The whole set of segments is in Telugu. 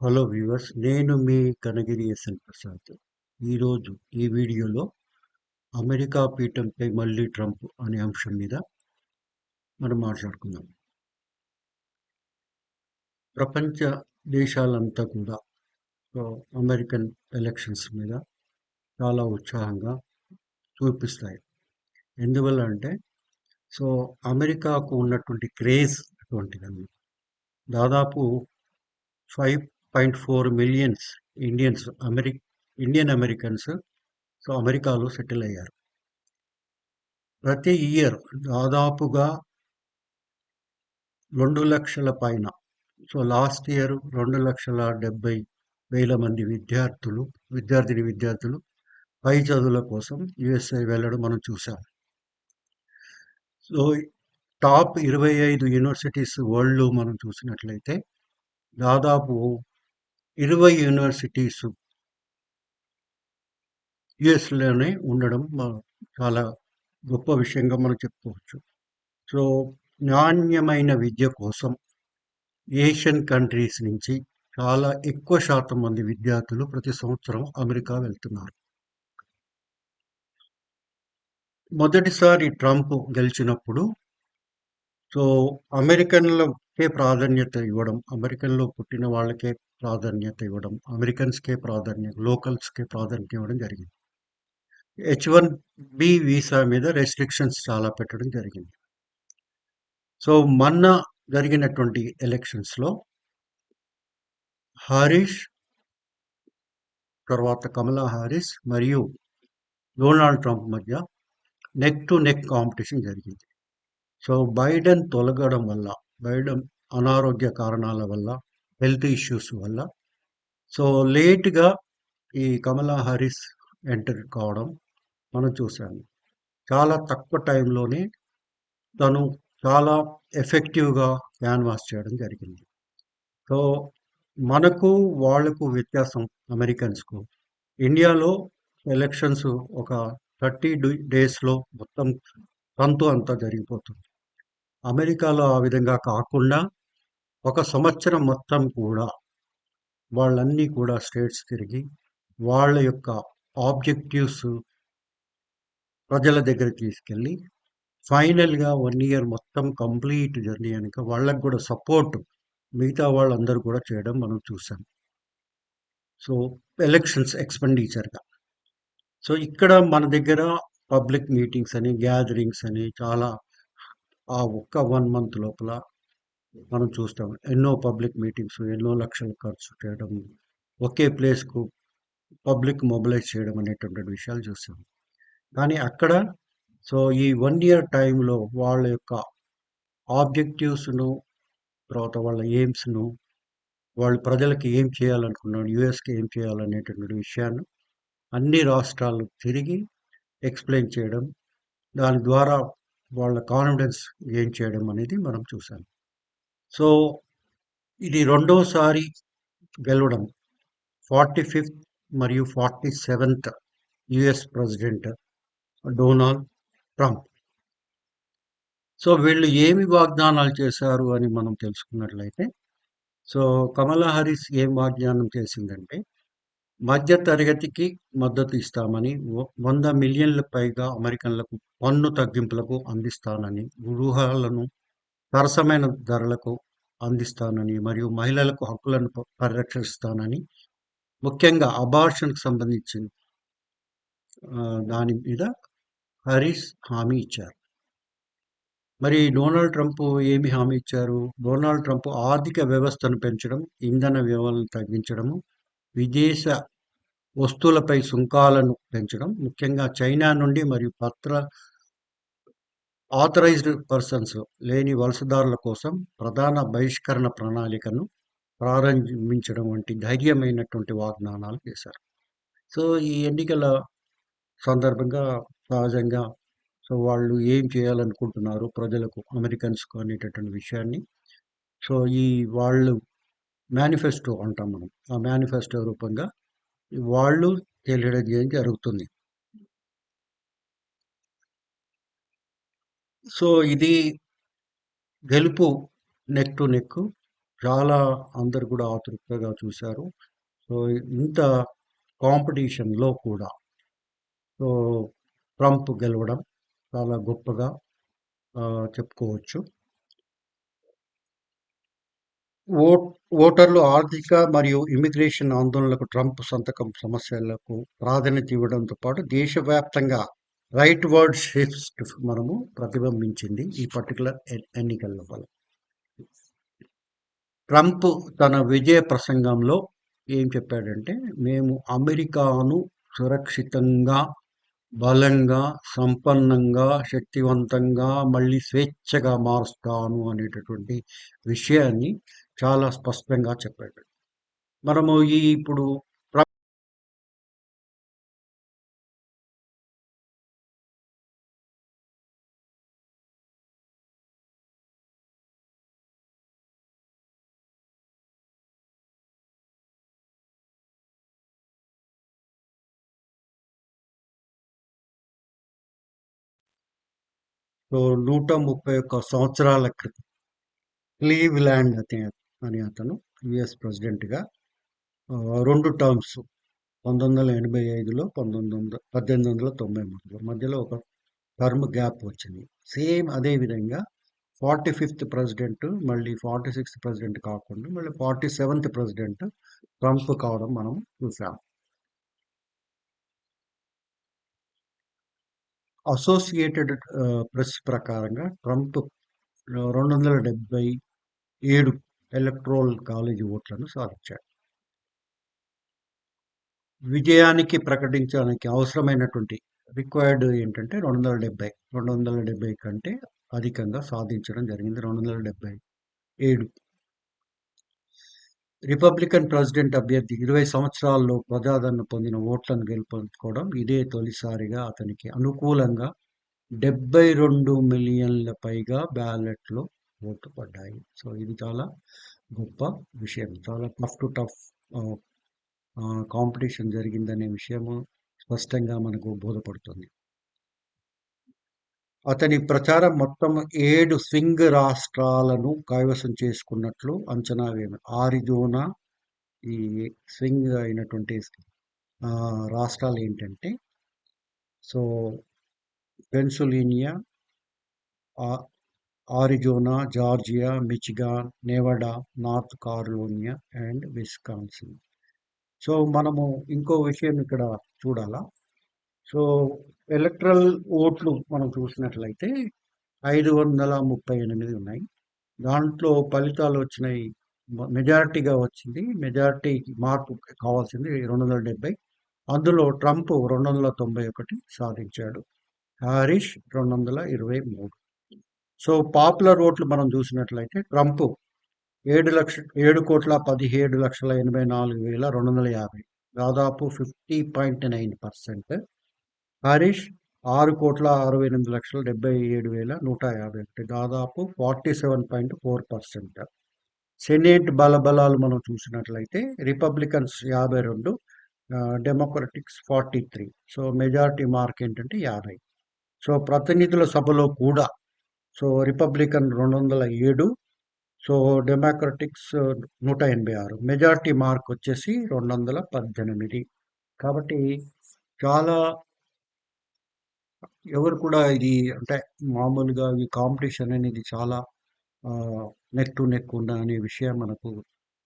హలో వ్యూవర్స్ నేను మీ కనగిరి ఎస్ఎన్ ప్రసాద్. ఈరోజు ఈ వీడియోలో అమెరికా పీఠంపై మళ్ళీ ట్రంప్ అనే అంశం మీద మనం మాట్లాడుకుందాం. ప్రపంచ దేశాలంతా కూడా అమెరికన్ ఎలక్షన్స్ మీద చాలా ఉత్సాహంగా చూపిస్తాయి. ఎందువల్ల అంటే సో అమెరికాకు ఉన్నటువంటి క్రేజ్ అటువంటిదన్నమాట. దాదాపు five point four millions Indians అమెరి Indian Americans so అమెరికాలో సెటిల్ అయ్యారు. ప్రతి ఇయర్ దాదాపుగా రెండు లక్షల పైన సో లాస్ట్ ఇయర్ రెండు లక్షల డెబ్బై వేల మంది విద్యార్థులు విద్యార్థిని విద్యార్థులు పై చదువుల కోసం యుఎస్ఐ వెళ్ళడం మనం చూసాం సో టాప్ ఇరవై ఐదు యూనివర్సిటీస్ వరల్డ్లో మనం చూసినట్లయితే దాదాపు ఇరవై యూనివర్సిటీస్ యుఎస్లోనే ఉండడం చాలా గొప్ప విషయంగా మనం చెప్పుకోవచ్చు. సో నాణ్యమైన విద్య కోసం ఏషియన్ కంట్రీస్ నుంచి చాలా ఎక్కువ శాతం మంది విద్యార్థులు ప్రతి సంవత్సరం అమెరికా వెళ్తున్నారు. మొదటిసారి ట్రంప్ గెలిచినప్పుడు సో అమెరికన్లకే ప్రాధాన్యత ఇవ్వడం అమెరికన్లో పుట్టిన వాళ్ళకే ప్రాధాన్యత ఇవ్వడం అమెరికన్స్కే ప్రాధాన్యత లోకల్స్కే ప్రాధాన్యత ఇవ్వడం జరిగింది. హెచ్ వన్ బి వీసా మీద రెస్ట్రిక్షన్స్ చాలా పెట్టడం జరిగింది. సో మొన్న జరిగినటువంటి ఎలక్షన్స్లో హారీష్ తర్వాత కమలా హారిస్ మరియు డొనాల్డ్ ట్రంప్ మధ్య నెక్ టు నెక్ కాంపిటీషన్ జరిగింది. సో బైడెన్ తొలగడం వల్ల బైడెన్ అనారోగ్య కారణాల వల్ల హెల్త్ ఇష్యూస్ వల్ల. సో లేట్గా ఈ కమలా హారిస్ ఎంటర్ కావడం మనం చూసాము. చాలా తక్కువ టైంలోనే తను చాలా ఎఫెక్టివ్గా క్యాన్వాస్ చేయడం జరిగింది. సో మనకు వాళ్ళకు వ్యత్యాసం అమెరికన్స్కు. ఇండియాలో ఎలక్షన్స్ ఒక థర్టీ డేస్లో మొత్తం తంతు అంతా జరిగిపోతుంది. అమెరికాలో ఆ విధంగా కాకుండా ఒక సంవత్సరం మొత్తం కూడా వాళ్ళన్నీ కూడా స్టేట్స్ తిరిగి వాళ్ళ యొక్క ఆబ్జెక్టివ్స్ ప్రజల దగ్గర తీసుకెళ్ళి ఫైనల్గా వన్ ఇయర్ మొత్తం కంప్లీట్ జర్నీ అనక వాళ్ళకు కూడా సపోర్ట్ మిగతా వాళ్ళందరూ కూడా చేయడం మనం చూసాం. సో ఎలక్షన్స్ ఎక్స్పెండిచర్గా సో ఇక్కడ మన దగ్గర పబ్లిక్ మీటింగ్స్ అని గ్యాదరింగ్స్ అని చాలా ఆ ఒక్క వన్ మంత్ లోపల మనం చూస్తాం. ఎన్నో పబ్లిక్ మీటింగ్స్ ఎన్నో లక్షలు ఖర్చు చేయడం ఒకే ప్లేస్కు పబ్లిక్ మొబిలైజ్ చేయడం అనేటువంటి విషయాలు చూసాం కానీ అక్కడ సో ఈ వన్ ఇయర్ టైంలో వాళ్ళ యొక్క ఆబ్జెక్టివ్స్ను తర్వాత వాళ్ళ ఎయిమ్స్ను వాళ్ళు ప్రజలకి ఏం చేయాలనుకున్నాడు యుఎస్కి ఏం చేయాలనేటటువంటి విషయాన్ని అన్ని రాష్ట్రాలు తిరిగి ఎక్స్ప్లెయిన్ చేయడం దాని ద్వారా వాళ్ళ కాన్ఫిడెన్స్ గెయిన్ చేయడం అనేది మనం చూసాం సో ఇది రెండవసారి గెలవడం. ఫార్టీ ఫిఫ్త్ మరియు forty seventh US president Donald Trump. So వీళ్ళు ఏమి వాగ్దానాలు చేశారు అని మనం తెలుసుకున్నట్లయితే సో కమలా హారిస్ ఏం వాగ్దానం చేసిందంటే మధ్య తరగతికి మద్దతు ఇస్తామని వంద మిలియన్ల పైగా అమెరికన్లకు పన్ను తగ్గింపులకు అందిస్తానని గృహాలను సరసమైన ధరలకు అందిస్తానని మరియు మహిళలకు హక్కులను ప- పరిరక్షిస్తానని ముఖ్యంగా అబార్షన్కి సంబంధించి దాని మీద హరీస్ హామీ ఇచ్చారు. మరి డొనాల్డ్ ట్రంప్ ఏమి హామీ ఇచ్చారు? డొనాల్డ్ ట్రంప్ ఆర్థిక వ్యవస్థను పెంచడం ఇంధన వ్యవస్థను తగ్గించడము విదేశ వస్తువులపై సుంకాలను పెంచడం ముఖ్యంగా చైనా నుండి మరియు పత్ర ఆథరైజ్డ్ పర్సన్స్ లేని వలసదారుల కోసం ప్రధాన బహిష్కరణ ప్రణాళికను ప్రారంభించడం వంటి ధైర్యమైనటువంటి వాగ్దానాలు చేశారు. సో ఈ ఎన్నికల సందర్భంగా సహజంగా సో వాళ్ళు ఏం చేయాలనుకుంటున్నారు? ప్రజలకు అమెరికన్స్కు అనేటటువంటి విషయాన్ని. సో ఈ వాళ్ళు మేనిఫెస్టో అంటాం మనం. ఆ మేనిఫెస్టో రూపంగా వాళ్ళు తెలియడం జరుగుతుంది? సో ఇది గెలుపు నెక్ టు నెక్ చాలా అందరు కూడా ఆతృతగా చూశారు. సో ఇంత కాంపిటీషన్లో కూడా. సో ట్రంప్ గెలవడం చాలా గొప్పగా చెప్పుకోవచ్చు. ఓ ఓటర్లు ఆర్థిక మరియు ఇమిగ్రేషన్ ఆందోళనలకు ట్రంప్ సంతకం సమస్యలకు ప్రాధాన్యత ఇవ్వడంతో పాటు దేశవ్యాప్తంగా రైట్ వర్డ్ షిఫ్ట్ మనము ప్రతిబింబించింది ఈ పర్టికులర్ ఎన్నికల వల్ల. ట్రంప్ తన విజయ ప్రసంగంలో ఏం చెప్పాడంటే మేము అమెరికాను సురక్షితంగా బలంగా సంపన్నంగా శక్తివంతంగా మళ్ళీ స్వేచ్ఛగా మారుస్తాను అనేటటువంటి విషయాన్ని చాలా స్పష్టంగా చెప్పాడు. మనము ఈ ఇప్పుడు నూట ముప్పై ఒక్క సంవత్సరాల క్రితం క్లీవ్లాండ్ అతని అని అతను యుఎస్ ప్రెసిడెంట్గా రెండు టర్మ్స్ పంతొమ్మిది వందల ఎనభై ఐదులో పంతొమ్మిది వందల పద్దెనిమిది వందల తొంభై మూడులో మధ్యలో ఒక టర్మ్ గ్యాప్ వచ్చింది. సేమ్ అదే విధంగా ఫార్టీ ఫిఫ్త్ ప్రెసిడెంట్ మళ్ళీ ఫార్టీ సిక్స్త్ ప్రెసిడెంట్ కాకుండా మళ్ళీ ఫార్టీ సెవెంత్ ప్రెసిడెంట్ ట్రంప్ కావడం మనం చూసాం. అసోసియేటెడ్ ప్రెస్ uh, ప్రకారంగా ట్రంప్ రెండు వందల డెబ్బై ఏడు ఎలక్ట్రోల్ కాలేజీ ఓట్లను సాధించాడు. విజయానికి ప్రకటించడానికి అవసరమైనటువంటి రిక్వైర్డ్ ఏంటంటే రెండు వందల డెబ్బై రెండు వందల డెబ్బై కంటే అధికంగా సాధించడం జరిగింది. రెండు వందల డెబ్బై ఏడు రిపబ్లికన్ ప్రెసిడెంట్ అభ్యర్థి ఇరవై సంవత్సరాల్లో ప్రజాదరణ పొందిన ఓట్లను గెలుపుకోవడం ఇదే తొలిసారిగా అతనికి అనుకూలంగా డెబ్బై రెండు మిలియన్ల పైగా బ్యాలెట్లో ఓటు పడ్డాయి. సో ఇది చాలా గొప్ప విషయం. చాలా టఫ్ టు టఫ్ కాంపిటీషన్ జరిగిందనే విషయము స్పష్టంగా మనకు బోధపడుతుంది. అతని ప్రచారం మొత్తం ఏడు స్వింగ్ రాష్ట్రాలను కైవసం చేసుకున్నట్లు అంచనా వేయను. ఆరిజోనా ఈ స్వింగ్ అయినటువంటి రాష్ట్రాలు ఏంటంటే so Pennsylvania Arizona Georgia Michigan Nevada North Carolina and Wisconsin. So మనము ఇంకో విషయం ఇక్కడ చూడాలా. సో ఎలక్ట్రల్ ఓట్లు మనం చూసినట్లయితే ఐదు వందల ముప్పై ఎనిమిది ఉన్నాయి. దాంట్లో ఫలితాలు వచ్చినాయి. మెజారిటీగా వచ్చింది. మెజారిటీ మార్పు కావాల్సింది రెండు వందల డెబ్బై అందులో ట్రంప్ రెండు వందల తొంభై ఒకటి సాధించాడు. హారిష్ రెండు వందల ఇరవై మూడు. సో పాపులర్ ఓట్లు మనం చూసినట్లయితే ట్రంప్ ఏడు లక్ష ఏడు కోట్ల పదిహేడు లక్షల ఎనభై నాలుగు వేల రెండు వందల యాభై. దాదాపు fifty point nine percent Harris ఆరు కోట్ల అరవై ఎనిమిది లక్షల డెబ్బై ఏడు వేల నూట యాభై ఒకటి. దాదాపు forty seven point four percent. Senate బలబలాలు మనం చూసినట్లయితే రిపబ్లికన్స్ యాభై రెండు Democratics forty three. So majority mark ఏంటంటే యాభై. సో ప్రతినిధుల సభలో కూడా సో రిపబ్లికన్ రెండు వందల ఏడు సో డెమోక్రటిక్స్ నూట ఎనభై ఆరు. మెజారిటీ మార్క్ వచ్చేసి రెండు వందల పద్దెనిమిది. కాబట్టి చాలా ఎవరు కూడా ఇది అంటే మామూలుగా ఈ కాంపిటీషన్ అనేది చాలా నెక్ టు నెక్ ఉన్న అనే విషయం మనకు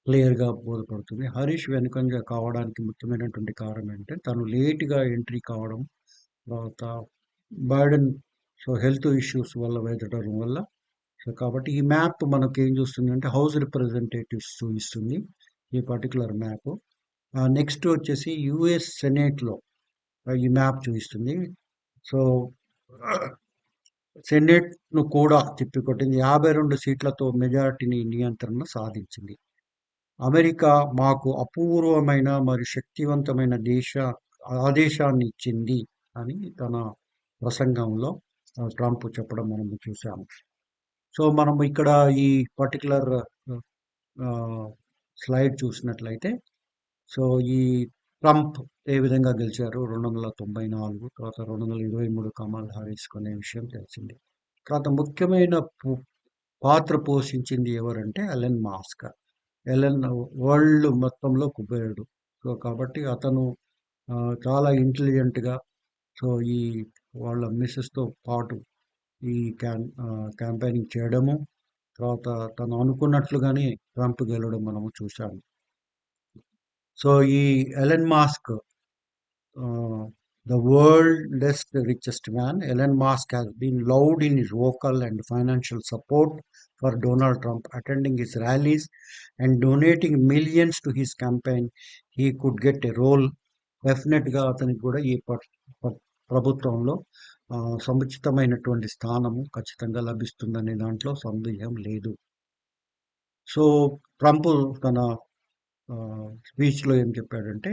క్లియర్గా బోధపడుతుంది. హరీష్ వెనుకంగా కావడానికి ముఖ్యమైనటువంటి కారణం ఏంటంటే తను లేట్గా ఎంట్రీ కావడం తర్వాత బైడెన్ సో హెల్త్ ఇష్యూస్ వల్ల వెదటడం వల్ల సో కాబట్టి ఈ మ్యాప్ మనకు ఏం చూస్తుంది అంటే హౌస్ రిప్రజెంటేటివ్స్ చూపిస్తుంది ఈ పర్టికులర్ మ్యాప్. నెక్స్ట్ వచ్చేసి యుఎస్ సెనేట్లో ఈ మ్యాప్ చూపిస్తుంది. సో సెనేట్ను కూడా తిప్పికొట్టింది. యాభై రెండు సీట్లతో మెజారిటీని నియంత్రణ సాధించింది. అమెరికా మాకు అపూర్వమైన మరియు శక్తివంతమైన దేశ ఆదేశాన్ని ఇచ్చింది అని తన ప్రసంగంలో ట్రంప్ చెప్పడం మనం చూసాము సో మనం ఇక్కడ ఈ పర్టికులర్ స్లైడ్ చూసినట్లయితే సో ఈ ట్రంప్ ఏ విధంగా గెలిచారు? రెండు వందల తొంభై నాలుగు తర్వాత రెండు వందల ఇరవై మూడు కమల్ హారీస్ కొనే విషయం తెలిసింది. తర్వాత ముఖ్యమైన పాత్ర పోషించింది ఎవరంటే ఎలెన్ మాస్క్. ఎలెన్ వరల్డ్ మొత్తంలో కుబేరుడు. సో కాబట్టి అతను చాలా ఇంటెలిజెంట్గా సో ఈ వాళ్ళ మిస్సెస్తో పాటు ఈ క్యాం క్యాంపెయినింగ్ చేయడము తర్వాత తను అనుకున్నట్లుగానే ట్రంప్ గెలవడం మనము చూసాము సో ఈ Elon Musk the world's richest man Elon Musk has been loud in his vocal and financial support for Donald Trump attending his rallies and donating millions to his campaign he could get a role డెఫినెట్గా అతనికి కూడా ఈ ప్రభుత్వంలో సముచితమైనటువంటి స్థానము ఖచ్చితంగా లభిస్తుందనే దాంట్లో సందేహం లేదు. సో ట్రంప్ తన స్పీచ్లో ఏం చెప్పాడంటే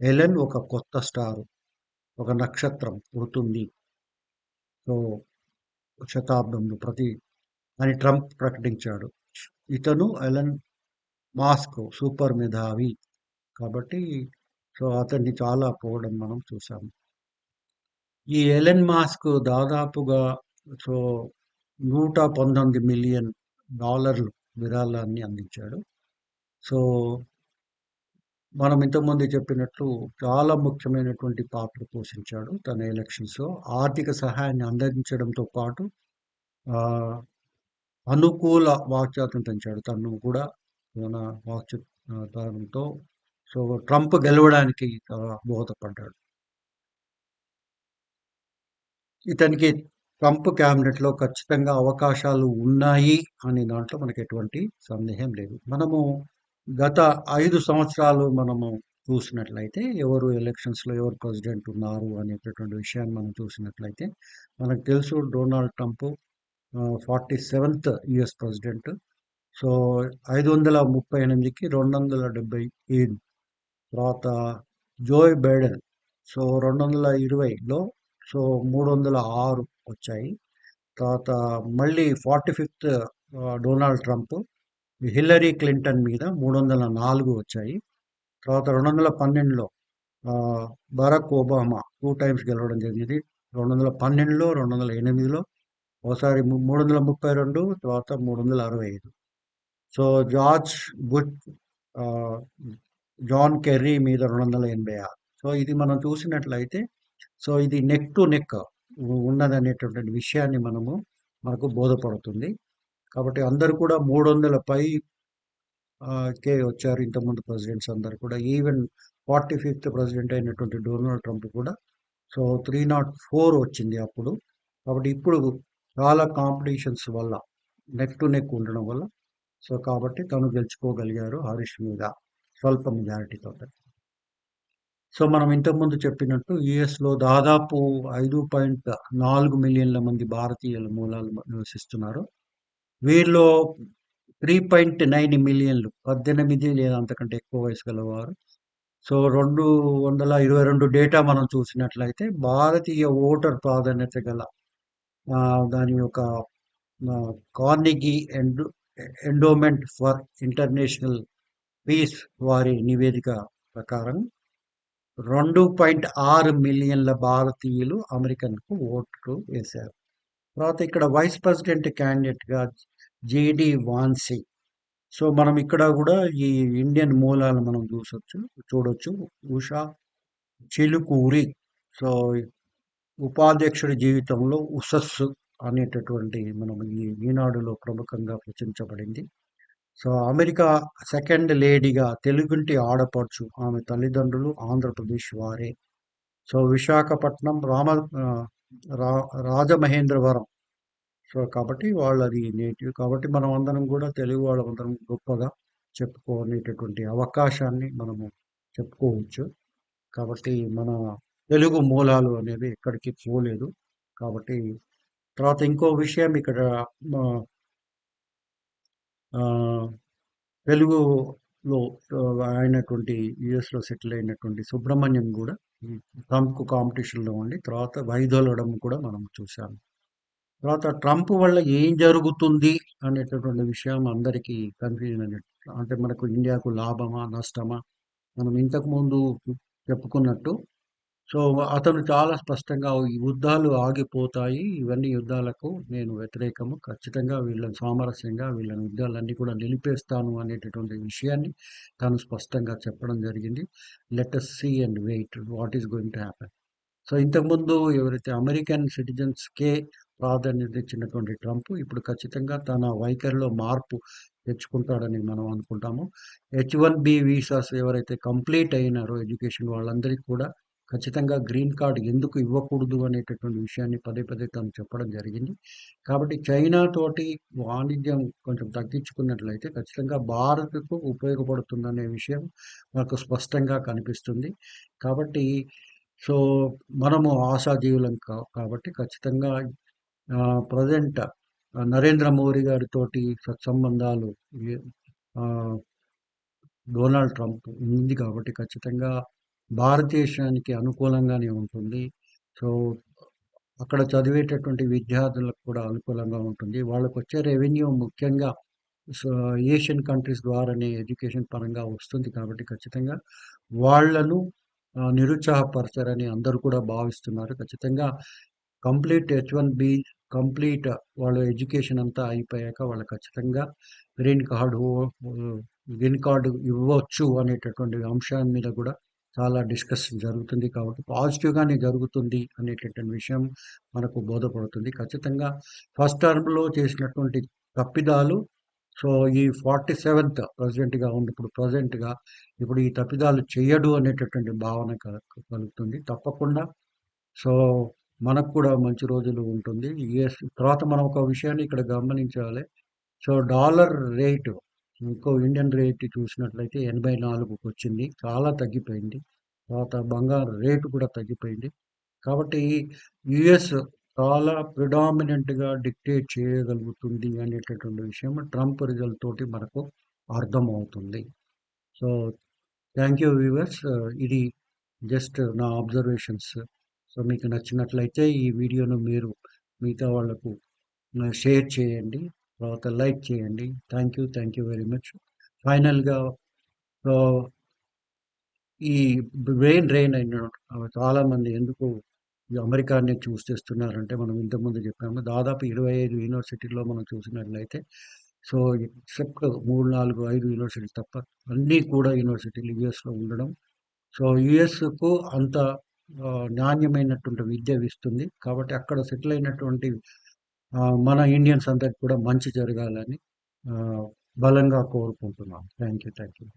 ఎలెన్ ఒక కొత్త స్టార్ ఒక నక్షత్రం పుడుతుంది. సో శతాబ్దంలో ప్రతి అని ట్రంప్ ప్రకటించాడు. ఇతను ఎలన్ మాస్క్ సూపర్ మేధావి కాబట్టి సో అతన్ని చాలా పోవడం మనం చూసాము ఈ ఎలెన్ మాస్క్ దాదాపుగా సో నూట పంతొమ్మిది మిలియన్ డాలర్లు విరాళాన్ని అందించాడు. సో మనం ఇంతకుముందు చెప్పినట్లు చాలా ముఖ్యమైనటువంటి పాత్ర పోషించాడు తన ఎలక్షన్స్లో ఆర్థిక సహాయాన్ని అందించడంతో పాటు అనుకూల వాక్చాతం పెంచాడు తను కూడా తన వాక్చాతంతో సో ట్రంప్ గెలవడానికి బోధపడ్డాడు. ఇతనికి ట్రంప్ క్యాబినెట్లో ఖచ్చితంగా అవకాశాలు ఉన్నాయి అనే దాంట్లో మనకి ఎటువంటి సందేహం లేదు. మనము గత ఐదు సంవత్సరాలు మనము చూసినట్లయితే ఎవరు ఎలక్షన్స్లో ఎవరు ప్రెసిడెంట్ ఉన్నారు అనేటటువంటి విషయాన్ని మనం చూసినట్లయితే మనకు తెలుసు Donald Trump forty seventh US president. So ఐదు వందల ముప్పై ఎనిమిదికి రెండు వందల డెబ్బై ఏడు. తర్వాత జోయ్ బైడెన్. సో రెండు వందల ఇరవైలో సో మూడు వందల ఆరు వచ్చాయి. తర్వాత మళ్ళీ forty fifth Donald Trump. Hillary Clinton మీద మూడు వందల నాలుగు వచ్చాయి. తర్వాత రెండు వందల పన్నెండులో Barack Barack Obama two times గెలవడం జరిగింది. రెండు వందల పన్నెండులో రెండు వందల ఎనిమిదిలో ఒకసారి మూడు వందల ముప్పై రెండు తర్వాత మూడు వందల అరవై ఐదు. So George Bush John Kerry మీద రెండు వందల ఎనభై ఆరు. సో ఇది మనం చూసినట్లయితే సో ఇది నెక్ టు నెక్ ఉన్నదనేటువంటి విషయాన్ని మనము మనకు బోధపడుతుంది. కాబట్టి అందరు కూడా మూడు వందల పై కే వచ్చారు ఇంతకుముందు ప్రెసిడెంట్స్ అందరు కూడా. ఈవెన్ ఫార్టీ ఫిఫ్త్ ప్రెసిడెంట్ అయినటువంటి డొనాల్డ్ ట్రంప్ కూడా. సో త్రీ నాట్ ఫోర్ వచ్చింది అప్పుడు. కాబట్టి ఇప్పుడు చాలా కాంపిటీషన్స్ వల్ల నెక్ టు నెక్ ఉండడం వల్ల. సో కాబట్టి తను గెలుచుకోగలిగారు హరీష్ మీద స్వల్ప మెజారిటీతో సో మనం ఇంతకుముందు చెప్పినట్టు యుఎస్లో దాదాపు ఐదు పాయింట్ నాలుగు మిలియన్ల మంది భారతీయుల మూలాలు నివసిస్తున్నారు. వీళ్ళు త్రీ పాయింట్ నైన్ మిలియన్లు పద్దెనిమిది లేదా అంతకంటే ఎక్కువ వయసు గలవారు. సో రెండు వందల ఇరవై రెండు డేటా మనం చూసినట్లయితే భారతీయ ఓటర్ ప్రాధాన్యత గల దాని యొక్క కార్నిగి ఎండో ఎండోమెంట్ ఫర్ ఇంటర్నేషనల్ పీస్ వారి నివేదిక ప్రకారం రెండు పాయింట్ ఆరు మిలియన్ల భారతీయులు అమెరికన్కు ఓట్లు వేశారు. తర్వాత ఇక్కడ వైస్ ప్రెసిడెంట్ క్యాండిడేట్గా జేడి వాన్సీ సో మనం ఇక్కడ కూడా ఈ ఇండియన్ మూలాలు మనం చూసొచ్చు చూడొచ్చు. ఉషా చిలుకూరి. సో ఉపాధ్యక్షుడి జీవితంలో ఉసస్సు అనేటటువంటి మనం ఈ ఈనాడులో ప్రముఖంగా ప్రచురించబడింది సో అమెరికా సెకండ్ లేడీగా తెలుగుంటి ఆడపడుచు ఆమె తల్లిదండ్రులు ఆంధ్రప్రదేశ్ వారే. సో విశాఖపట్నం రామ రా రాజమహేంద్రవరం. సో కాబట్టి వాళ్ళది నేటివ్. కాబట్టి మనం అందరం కూడా తెలుగు వాళ్ళందరం గొప్పగా చెప్పుకునేటటువంటి అవకాశాన్ని మనము చెప్పుకోవచ్చు. కాబట్టి మన తెలుగు మూలాలు అనేవి ఎక్కడికి పోలేదు. కాబట్టి తర్వాత ఇంకో విషయం ఇక్కడ తెలుగు ఆ, తెలుగులో ఆ, అయినటువంటి యుఎస్లో సెటిల్ అయినటువంటి సుబ్రహ్మణ్యం కూడా ఈ ట్రంప్ కాంపిటీషన్లో ఉండి తర్వాత వైదొలడం కూడా మనం చూసాము తర్వాత ట్రంప్ వల్ల ఏం జరుగుతుంది అనేటటువంటి విషయం అందరికీ కన్ఫ్యూజన్ అనేది అంటే మనకు ఇండియాకు లాభమా నష్టమా? మనం ఇంతకు ముందు చెప్పుకున్నట్టు సో, అతను చాలా స్పష్టంగా ఈ యుద్ధాలు ఆగిపోతాయి. ఇవన్నీ యుద్ధాలకు నేను వ్యతిరేకము. ఖచ్చితంగా వీళ్ళని సామరస్యంగా వీళ్ళని యుద్ధాలన్నీ కూడా నిలిపేస్తాను అనేటటువంటి విషయాన్ని తను స్పష్టంగా చెప్పడం జరిగింది. Let us see and wait what is going to happen. So, ఇంతకుముందు ఎవరైతే అమెరికన్ సిటిజన్స్‌కే ప్రాధాన్యత ఇచ్చినటువంటి ట్రంప్ ఇప్పుడు ఖచ్చితంగా తన వైఖరిలో మార్పు తెచ్చుకుంటాడని మనం అనుకుంటాము. హెచ్ వన్ బి వీసాస్ ఎవరైతే కంప్లీట్ అయినారో ఎడ్యుకేషన్ వాళ్ళందరికీ కూడా ఖచ్చితంగా గ్రీన్ కార్డ్ ఎందుకు ఇవ్వకూడదు అనేటటువంటి విషయాన్ని పదే పదే తను చెప్పడం జరిగింది. కాబట్టి చైనా తోటి వాణిజ్యం కొంచెం తగ్గించుకున్నట్లయితే ఖచ్చితంగా భారత్‌కు ఉపయోగపడుతుందనే విషయం మనకు స్పష్టంగా కనిపిస్తుంది. కాబట్టి సో, మనము ఆశాజీవులం కా కాబట్టి ఖచ్చితంగా ప్రజెంట్ నరేంద్ర మోడీ గారితోటి సత్సంబంధాలు డొనాల్డ్ ట్రంప్ ఉంది కాబట్టి ఖచ్చితంగా భారతదేశానికి అనుకూలంగానే ఉంటుంది. సో, అక్కడ చదివేటటువంటి విద్యార్థులకు కూడా అనుకూలంగా ఉంటుంది. వాళ్ళకు వచ్చే రెవెన్యూ ముఖ్యంగా ఏషియన్ కంట్రీస్ ద్వారానే ఎడ్యుకేషన్ పరంగా వస్తుంది కాబట్టి ఖచ్చితంగా వాళ్ళను నిరుత్సాహపరచారని అందరూ కూడా భావిస్తున్నారు. ఖచ్చితంగా complete H one B complete వాళ్ళ ఎడ్యుకేషన్ అంతా అయిపోయాక వాళ్ళు ఖచ్చితంగా గ్రీన్ కార్డు గ్రీన్ కార్డు ఇవ్వచ్చు అనేటటువంటి అంశాన్ని మీద కూడా చాలా డిస్కషన్ జరుగుతుంది కాబట్టి పాజిటివ్‌గానే జరుగుతుంది అనేటటువంటి విషయం మనకు బోధపడుతుంది. ఖచ్చితంగా ఫస్ట్ టర్మ్‌లో చేసినటువంటి తప్పిదాలు సో, ఈ 47థ్ ప్రెసిడెంట్‌గా ఉంది. ఇప్పుడు ప్రజెంట్గా ఇప్పుడు ఈ తప్పిదాలు చేయడు అనేటటువంటి భావన కలుగుతుంది. తప్పకుండా సో, మనకు కూడా మంచి రోజులు ఉంటుంది. యూఎస్ తర్వాత మనం ఒక విషయాన్ని ఇక్కడ గమనించాలి. సో, డాలర్ రేటు ఇంకో ఇండియన్ రేట్ చూసినట్లయితే 84కొచ్చింది. చాలా తగ్గిపోయింది. తర్వాత బంగారు రేటు కూడా తగ్గిపోయింది. కాబట్టి యుఎస్ చాలా ప్రిడామినెంట్‌గా డిక్టేట్ చేయగలుగుతుంది అనేటటువంటి విషయం ట్రంప్ రిజల్ట్ తోటి మనకు అర్థమవుతుంది. So, thank you viewers. ఇది జస్ట్ నా అబ్జర్వేషన్స్. సో, మీకు నచ్చినట్లయితే ఈ వీడియోను మీరు మిగతా వాళ్ళకు షేర్ చేయండి. తర్వాత లైక్ చేయండి. Thank you. Thank you very much. ఫైనల్‌గా ఈ బ్రెయిన్ డ్రెయిన్ అయిన చాలామంది ఎందుకు ఈ అమెరికానే చూస్ చేస్తున్నారంటే మనం ఇంతకుముందు చెప్పాము. దాదాపు 25 యూనివర్సిటీల్లో మనం చూసినట్లయితే సో, ఎక్సెప్ట్ 3, 4, 5 యూనివర్సిటీలు తప్ప అన్నీ కూడా యూనివర్సిటీలు యూఎస్‌లో ఉండడం. సో, యూఎస్‌కు అంత నాణ్యమైనటువంటి విద్య ఇస్తుంది. కాబట్టి అక్కడ సెటిల్ అయినటువంటి మన ఇండియన్స్ అందరికి కూడా మంచి జరగాలని బలంగా కోరుకుంటున్నాం. Thank you. Thank you.